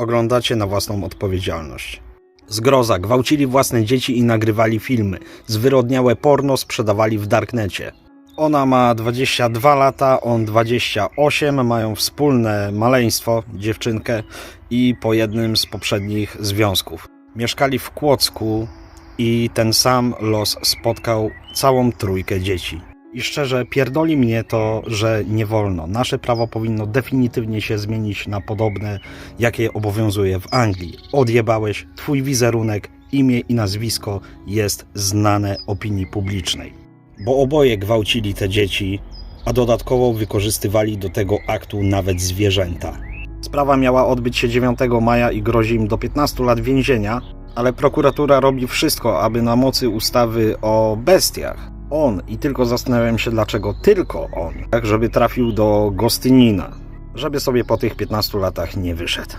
Oglądacie na własną odpowiedzialność. Zgroza, gwałcili własne dzieci i nagrywali filmy. Zwyrodniałe porno sprzedawali w darknecie. Ona ma 22 lata, on 28, mają wspólne maleństwo, dziewczynkę i po jednym z poprzednich związków. Mieszkali w Kłodzku i ten sam los spotkał całą trójkę dzieci. I szczerze, pierdoli mnie to, że nie wolno. Nasze prawo powinno definitywnie się zmienić na podobne, jakie obowiązuje w Anglii. Odjebałeś, twój wizerunek, imię i nazwisko jest znane opinii publicznej. Bo oboje gwałcili te dzieci, a dodatkowo wykorzystywali do tego aktu nawet zwierzęta. Sprawa miała odbyć się 9 maja i grozi im do 15 lat więzienia, ale prokuratura robi wszystko, aby na mocy ustawy o bestiach on i tylko zastanawiam się dlaczego tylko on, tak żeby trafił do Gostynina, żeby sobie po tych 15 latach nie wyszedł.